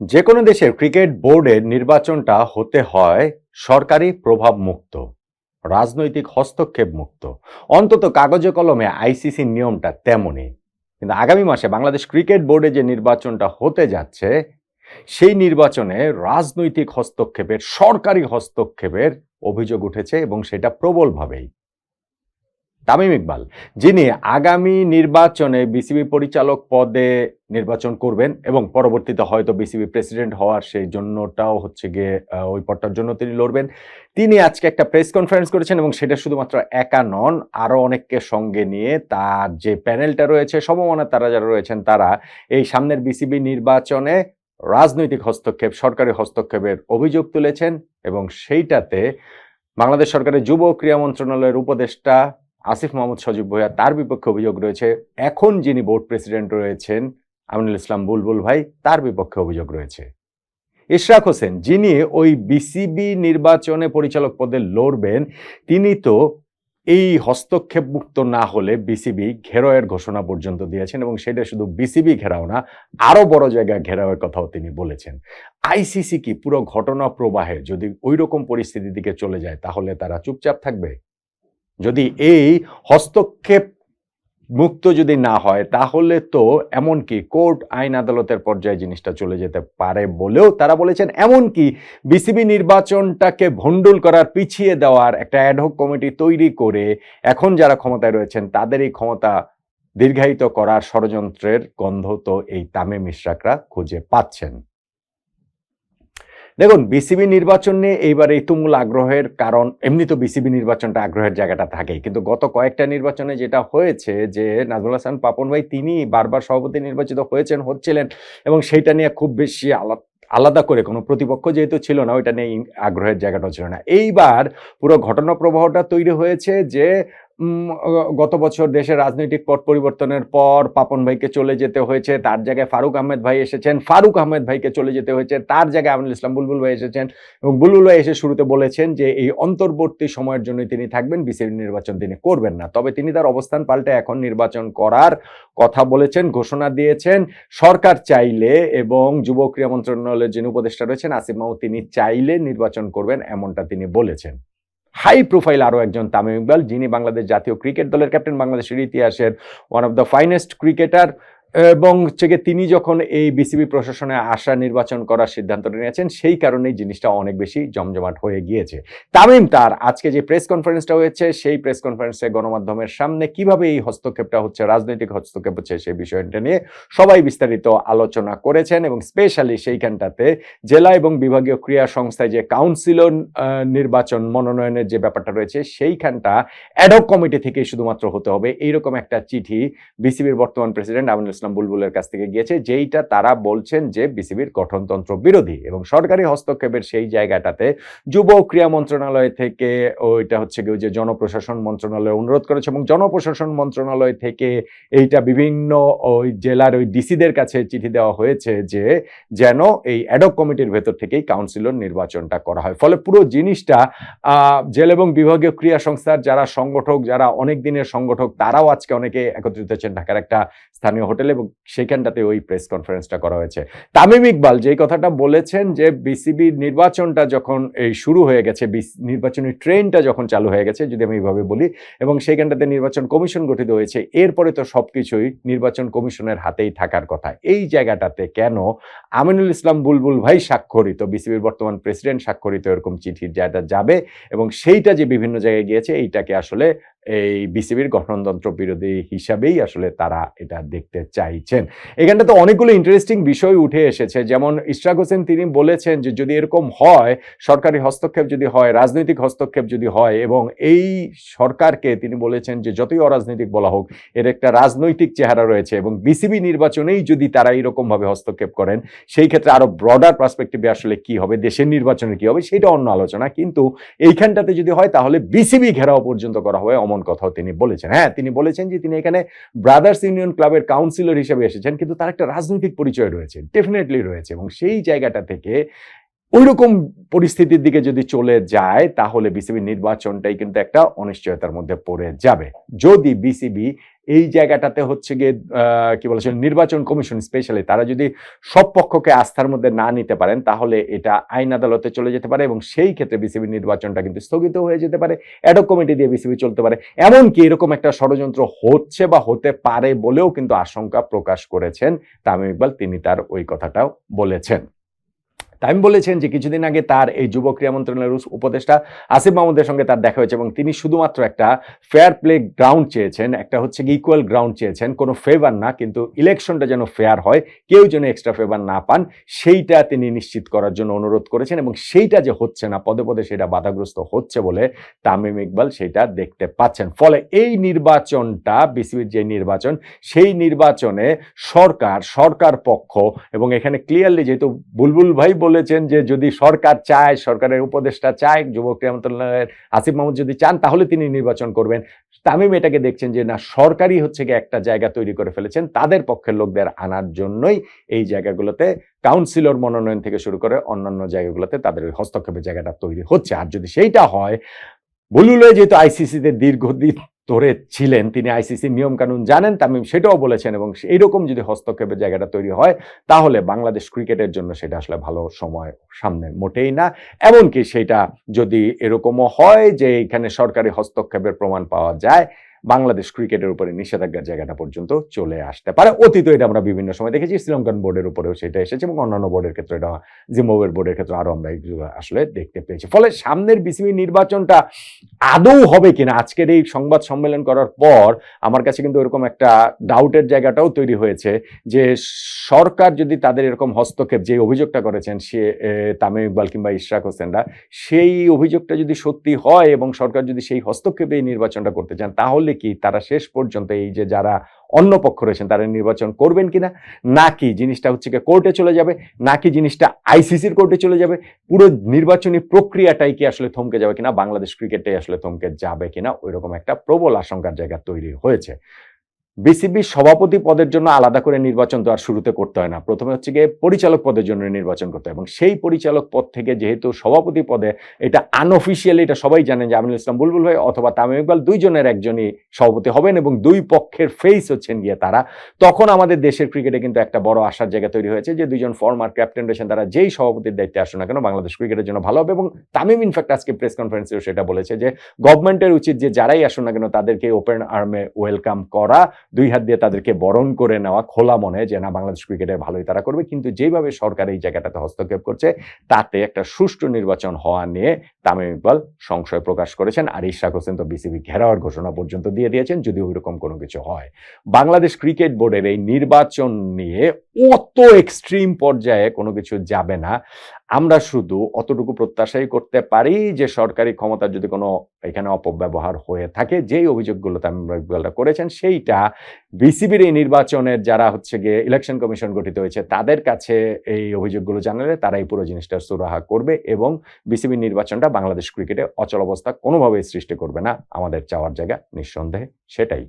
যে কোনো দেশের ক্রিকেট বোর্ডের নির্বাচনটা হতে হয় সরকারি প্রভাব মুক্ত রাজনৈতিক হস্তক্ষেপ মুক্ত অন্তত কাগজে কলমে আইসিসির নিয়মটা তেমনই। কিন্তু আগামী মাসে বাংলাদেশ ক্রিকেট বোর্ডে যে নির্বাচনটা হতে যাচ্ছে, সেই নির্বাচনে রাজনৈতিক হস্তক্ষেপের, সরকারি হস্তক্ষেপের অভিযোগ উঠেছে এবং সেটা প্রবলভাবেই। তামিম ইকবাল, যিনি আগামী নির্বাচনে বিসিবি পরিচালক পদে নির্বাচন করবেন এবং পরবর্তীতে হয়তো বিসিবি প্রেসিডেন্ট হওয়ার সেই জন্যটাও হচ্ছে গিয়ে ওই পদটার জন্য তিনি লড়বেন। তিনি আজকে একটা প্রেস কনফারেন্স করেছেন এবং সেটা শুধুমাত্র একা নন আরও অনেককে সঙ্গে নিয়ে তার যে প্যানেলটা রয়েছে সমমানের তারা যারা রয়েছেন, তারা এই সামনের বিসিবি নির্বাচনে রাজনৈতিক হস্তক্ষেপ, সরকারি হস্তক্ষেপের অভিযোগ তুলেছেন এবং সেইটাতে বাংলাদেশ সরকারের যুব ক্রীড়া মন্ত্রণালয়ের উপদেষ্টা আসিফ মোহাম্মদ সজীব ভুঁইয়া, তার বিপক্ষে অভিযোগ রয়েছে। এখন যিনি বোর্ড প্রেসিডেন্ট রয়েছেন, আমিনুল ইসলাম বুলবুল ভাই, তার বিপক্ষে অভিযোগ রয়েছে। ইশরাক হোসেন, যিনি ওই বিসিবি নির্বাচনে পরিচালক পদে লড়বেন, তিনি তো এই হস্তক্ষেপ মুক্ত না হলে বিসিবি ঘেরাওয়ের ঘোষণা পর্যন্ত দিয়েছেন এবং সেটা শুধু বিসিবি ঘেরাও না আরও বড় জায়গায় ঘেরাওয়ের কথাও তিনি বলেছেন। আইসিসি কি পুরো ঘটনা প্রবাহে যদি ওই রকম পরিস্থিতির দিকে চলে যায়, তাহলে তারা চুপচাপ থাকবে? যদি এই হস্তক্ষেপ মুক্ত যদি না হয়, তাহলে তো এমনকি কোর্ট, আইন আদালতের পর্যায়ে জিনিসটা চলে যেতে পারে বলেও তারা বলেছেন। এমনকি বিসিবি নির্বাচনটাকে ভণ্ডুল করার, পিছিয়ে দেওয়ার একটা অ্যাডহক কমিটি তৈরি করে এখন যারা ক্ষমতায় রয়েছেন, তাদের এই ক্ষমতা দীর্ঘায়িত করার ষড়যন্ত্রের গন্ধ তো এই তামে মিশ্রাকরা খুঁজে পাচ্ছেন। দেখুন বিসিবি নির্বাচন নিয়ে এইবার এই তুমুল আগ্রহের কারণ, এমনি তো বিসিবি নির্বাচনটা আগ্রহের জায়গাটা থাকেই, কিন্তু গত কয়েকটা নির্বাচনে যেটা হয়েছে যে নাজমুল হাসান, পাপন ভাই তিনি বারবার সভাপতি নির্বাচিত হয়েছেন, হচ্ছিলেন এবং সেইটা নিয়ে খুব বেশি আলাদা আলাদা করে কোনো প্রতিপক্ষ যেহেতু ছিল না, ওইটা নিয়ে আগ্রহের জায়গাটা ছিল না। এইবার পুরো ঘটনা প্রবাহটা তৈরি হয়েছে যে গত বছর দেশের রাজনৈতিক পট পরিবর্তনের পর পাপন ভাইকে চলে যেতে হয়েছে, তার জায়গায় ফারুক আহমেদ ভাই এসেছেন, ফারুক আহমেদ ভাইকে চলে যেতে হয়েছে, তার জায়গায় আমিনুল ইসলাম বুলবুল ভাই এসেছেন এবং বুলবুল ভাই এসে শুরুতে বলেছেন যে এই অন্তর্বর্তী সময়ের জন্য তিনি থাকবেন, বিসিবি নির্বাচন তিনি করবেন না। তবে তিনি তার অবস্থান পাল্টে এখন নির্বাচন করার কথা বলেছেন, ঘোষণা দিয়েছেন। সরকার চাইলে এবং যুব ক্রীড়া মন্ত্রণালয়ের যিনি উপদেষ্টা রয়েছেন, আসিফ মাহমুদ, তিনি চাইলে নির্বাচন করবেন, এমনটা তিনি বলেছেন। হাই প্রোফাইল আরও একজন তামিম ইকবাল, যিনি বাংলাদেশ জাতীয় ক্রিকেট দলের ক্যাপ্টেন বাংলাদেশের ইতিহাসের one of the finest cricketer এবং হচ্ছে তিনি যখন এই বিসিবি প্রশাসনে আসা নির্বাচন করার সিদ্ধান্ত নিয়েছেন, সেই কারণেই জিনিসটা অনেক বেশি জমজমাট হয়ে গিয়েছে। তামিম, তার আজকে যে প্রেস কনফারেন্সটা হয়েছে, সেই প্রেস কনফারেন্সে গণমাধ্যমের সামনে কীভাবে এই হস্তক্ষেপটা হচ্ছে, রাজনৈতিক হস্তক্ষেপ হচ্ছে সেই বিষয়টা নিয়ে সবাই বিস্তারিত আলোচনা করেছেন এবং স্পেশালি সেইখানটাতে জেলা এবং বিভাগীয় ক্রিয়া সংস্থায় যে কাউন্সিলর নির্বাচন মনোনয়নের যে ব্যাপারটা রয়েছে, সেইখানটা অ্যাডক কমিটি থেকে শুধুমাত্র হতে হবে। এইরকম একটা চিঠি বিসিবির বর্তমান প্রেসিডেন্ট আমিনুল ইসলাম বুলবুলের কাছ থেকে গিয়েছে, যেইটা তারা বলছেন যে বিসিবির গঠনতন্ত্র বিরোধী এবং সরকারি হস্তক্ষেপের সেই জায়গাটাতে যুব ক্রীড়া মন্ত্রণালয় থেকে ওইটা হচ্ছে কি ওই যে জনপ্রশাসন মন্ত্রণালয় অনুরোধ করেছে এবং জনপ্রশাসন মন্ত্রণালয় থেকে এইটা বিভিন্ন ওই জেলার ওই ডিসিদের কাছে চিঠি দেওয়া হয়েছে যে যেন এই অ্যাডক কমিটির ভেতর থেকেই কাউন্সিলর নির্বাচনটা করা হয়। ফলে পুরো জিনিসটা জেল এবং বিভাগীয় ক্রিয়া সংস্থার যারা সংগঠক, যারা অনেক দিনের সংগঠক, তারাও আজকে অনেকে একত্রিত হচ্ছেন ঢাকার একটা স্থানীয় হোটেলে এবং সেখানটাতে ওই প্রেস কনফারেন্সটা করা হয়েছে। তামিম ইকবাল যেই কথাটা বলেছেন যে বিসিবির নির্বাচনটা যখন এই শুরু হয়ে গেছে নির্বাচনী ট্রেনটা যখন চালু হয়ে গেছে, যদি আমি এইভাবে বলি, এবং সেইখানটাতে নির্বাচন কমিশন গঠিত হয়েছে, এরপরে তো সবকিছুই নির্বাচন কমিশনের হাতেই থাকার কথা। এই জায়গাটাতে কেন আমিনুল ইসলাম বুলবুল ভাই স্বাক্ষরিত বিসিবির বর্তমান প্রেসিডেন্ট স্বাক্ষরিত এরকম চিঠির জায়গাটা যাবে, এবং সেইটা যে বিভিন্ন জায়গায় গিয়েছে, এইটাকে আসলে এই বিসিবির গঠনতন্ত্র বিরোধী হিসাবেই আসলে তারা এটা দেখতে চাইছেন। এখানটাতে অনেকগুলো ইন্টারেস্টিং বিষয় উঠে এসেছে। যেমন ইশরাক হোসেন তিনি বলেছেন যে, যদি এরকম হয়, সরকারি হস্তক্ষেপ যদি হয়, রাজনৈতিক হস্তক্ষেপ যদি হয় এবং এই সরকারকে তিনি বলেছেন যে, যতই অরাজনৈতিক বলা হোক, এর একটা রাজনৈতিক চেহারা রয়েছে এবং বিসিবি নির্বাচনেই যদি তারা এরকম ভাবে হস্তক্ষেপ করেন, সেই ক্ষেত্রে আরও ব্রডার পার্সপেক্টিভে আসলে কি হবে, দেশের নির্বাচনে কি হবে, সেটা অন্য আলোচনা। কিন্তু এইখানটাতে যদি হয়, তাহলে বিসিবি ঘেরাও পর্যন্ত করা হবে অমন কথাও তিনি বলেছেন। হ্যাঁ তিনি বলেছেন যে তিনি এখানে ব্রাদার্স ইউনিয়ন ক্লাবের কাউন্সিলর হিসেবে এসেছেন, কিন্তু তার একটা রাজনৈতিক পরিচয় রয়েছে ডেফিনেটলি রয়েছে এবং সেই জায়গাটা থেকে ওইরকম পরিস্থিতির দিকে যদি চলে যায়, তাহলে বিসিবি নির্বাচনটাই কিন্তু একটা অনিশ্চয়তার মধ্যে পড়ে যাবে। যদি বিসিবি এই জায়গাটাতে হচ্ছে গিয়ে কি বলেছেন নির্বাচন কমিশন স্পেশালি তারা যদি সব পক্ষকে আস্থার মধ্যে না নিতে পারেন, তাহলে এটা আইন আদালতে চলে যেতে পারে এবং সেই ক্ষেত্রে বিসিবি নির্বাচনটা কিন্তু স্থগিত হয়ে যেতে পারে। অ্যাডক কমিটি দিয়ে বিসিবি চলতে পারে। এমনকি এরকম একটা ষড়যন্ত্র হচ্ছে বা হতে পারে বলেও কিন্তু আশঙ্কা প্রকাশ করেছেন তামিম ইকবাল। তিনি তার ওই কথাটাও বলেছেন। তামিম বলেছেন যে কিছুদিন আগে তার এই যুব ক্রীড়া মন্ত্রণালয়ের উপদেষ্টা আসিফ মাহমুদের সঙ্গে তার দেখা হয়েছে এবং তিনি শুধুমাত্র একটা ফেয়ার প্লে গ্রাউন্ড চেয়েছেন, একটা হচ্ছে ইকুয়াল গ্রাউন্ড চেয়েছেন। কোনো ফেভার না, কিন্তু ইলেকশনটা যেন ফেয়ার হয়, কেউ যেন এক্সট্রা ফেভার না পান, সেইটা তিনি নিশ্চিত করার জন্য অনুরোধ করেছেন এবং সেইটা যে হচ্ছে না, পদে পদে সেটা বাধাগ্রস্ত হচ্ছে বলে তামিম ইকবাল সেটা দেখতে পাচ্ছেন। ফলে এই নির্বাচনটা, বিসিবির যে নির্বাচন, সেই নির্বাচনে সরকার সরকার পক্ষ এবং এখানে ক্লিয়ারলি যেহেতু বুলবুল ভাই বলেছেন যে যদি সরকার চায়, সরকারের উপদেষ্টা চায় যুব ক্রীড়া মন্ত্রণালয়ের আসিফ মাহমুদ যদি চান, তাহলে তিনি নির্বাচন করবেন। তামিম এটাকে দেখছেন যে, না, সরকারই হচ্ছে গিয়ে একটা জায়গা তৈরি করে ফেলেছেন, তাদের পক্ষের লোকদের আনার জন্যই এই জায়গাগুলোতে কাউন্সিলর মনোনয়ন থেকে শুরু করে অন্যান্য জায়গাগুলোতে তাদের ওই হস্তক্ষেপের জায়গাটা তৈরি হচ্ছে। আর যদি সেইটা হয় বুলুলে যেহেতু আইসিসিতে দীর্ঘদিন ধরে ছিলেন, তিনি আইসিসি নিয়ম কানুন জানেন, তামিম সেটাও বলেছেন এবং এইরকম যদি হস্তক্ষেপের জায়গাটা তৈরি হয়, তাহলে বাংলাদেশ ক্রিকেটের জন্য সেটা আসলে ভালো সময় সামনে মোটেই না। এমনকি সেটা যদি এরকমও হয় যে এখানে সরকারি হস্তক্ষেপের প্রমাণ পাওয়া যায় বাংলাদেশ ক্রিকেটের উপরে নিষেধাজ্ঞার জায়গাটা পর্যন্ত চলে আসতে পারে। অতীত এটা আমরা বিভিন্ন সময় দেখেছি শ্রীলঙ্কান বোর্ডের উপরেও সেটা এসেছে এবং অন্যান্য বোর্ডের ক্ষেত্রে এটা জিম্বাবুয়ের বোর্ডের ক্ষেত্রে আরও আমরা আসলে দেখতে পেয়েছি। ফলে সামনের বিসিবি নির্বাচনটা আদৌ হবে কিনা, আজকের এই সংবাদ সম্মেলন করার পর আমার কাছে কিন্তু এরকম একটা ডাউটের জায়গাটাও তৈরি হয়েছে যে সরকার যদি তাদের এরকম হস্তক্ষেপ যে অভিযোগটা করেছেন সে তামিম ইকবাল কিংবা ইশরাক হোসেনরা, সেই অভিযোগটা যদি সত্যি হয় এবং সরকার যদি সেই হস্তক্ষেপে এই নির্বাচনটা করতে চান, তাহলে কি তারা শেষ পর্যন্ত এই যে যারা অন্য পক্ষ রয়েছেন, তারা নির্বাচন করবেন কিনা? নাকি জিনিসটা হচ্ছে কি কোর্টে চলে যাবে? নাকি জিনিসটা আইসিসির কোর্টে চলে যাবে? পুরো নির্বাচনী প্রক্রিয়াটাই কি আসলে থমকে যাবে কিনা? বাংলাদেশ ক্রিকেটটাই আসলে থমকে যাবে কিনা? ওইরকম একটা প্রবল আশঙ্কার জায়গা তৈরি হয়েছে। বিসিবি সভাপতি পদের জন্য আলাদা করে নির্বাচন তো আর শুরুতে করতে হয় না। প্রথমে হচ্ছে গিয়ে পরিচালক পদের জন্য নির্বাচন করতে হয় এবং সেই পরিচালক পদ থেকে যেহেতু সভাপতি পদে এটা আনঅফিসিয়ালি এটা সবাই জানেন যে আমিনুল ইসলাম বুলবুল ভাই অথবা তামিম ইকবাল দুইজনের একজনই সভাপতি হবেন এবং দুই পক্ষের ফেস হচ্ছেন গিয়ে তারা। তখন আমাদের দেশের ক্রিকেটে কিন্তু একটা বড় আশার জায়গা তৈরি হয়েছে যে দুইজন ফর্মার ক্যাপ্টেন রয়েছেন, তারা যেই সভাপতির দায়িত্বে আসুন না কেন বাংলাদেশ ক্রিকেটের জন্য ভালো হবে এবং তামিম ইনফ্যাক্ট আজকে প্রেস কনফারেন্সেও সেটা বলেছে যে গভর্নমেন্টের উচিত যে যারাই আসুন না কেন তাদেরকে ওপেন আর্মে ওয়েলকাম করা। দুই হাত দিয়ে তাদেরকে বরণ করে নেওয়া খোলা মনে যে, না, বাংলাদেশ ক্রিকেটে ভালোই তারা করবে। কিন্তু যেভাবে সরকার এই জায়গাটাতে হস্তক্ষেপ করছে, তাতে একটা সুষ্ঠু নির্বাচন হওয়া নিয়ে তামিম ইকবাল সংশয় প্রকাশ করেছেন। আর ইশরাক হোসেন তো বিসিবি ঘেরাওয়ার ঘোষণা পর্যন্ত দিয়ে দিয়েছেন যদি ওইরকম কোনো কিছু হয়। বাংলাদেশ ক্রিকেট বোর্ডের এই নির্বাচন নিয়ে অত এক্সট্রিম পর্যায়ে কোনো কিছু যাবে না। আমরা শুধু অতটুকু প্রত্যাশাই করতে পারি যে সরকারি ক্ষমতার যদি কোনো এখানে অপব্যবহার হয়ে থাকে, যেই অভিযোগগুলো তামিম ইকবালরা করেছেন, সেইটা বিসিবির এই নির্বাচনের যারা হচ্ছে গিয়ে ইলেকশন কমিশন গঠিত হয়েছে, তাদের কাছে এই অভিযোগগুলো জানালে তারা এই পুরো জিনিসটা সুরাহা করবে এবং বিসিবির নির্বাচনটা বাংলাদেশ ক্রিকেটে অচল অবস্থা কোনোভাবেই সৃষ্টি করবে না। আমাদের চাওয়ার জায়গা নিঃসন্দেহে সেটাই।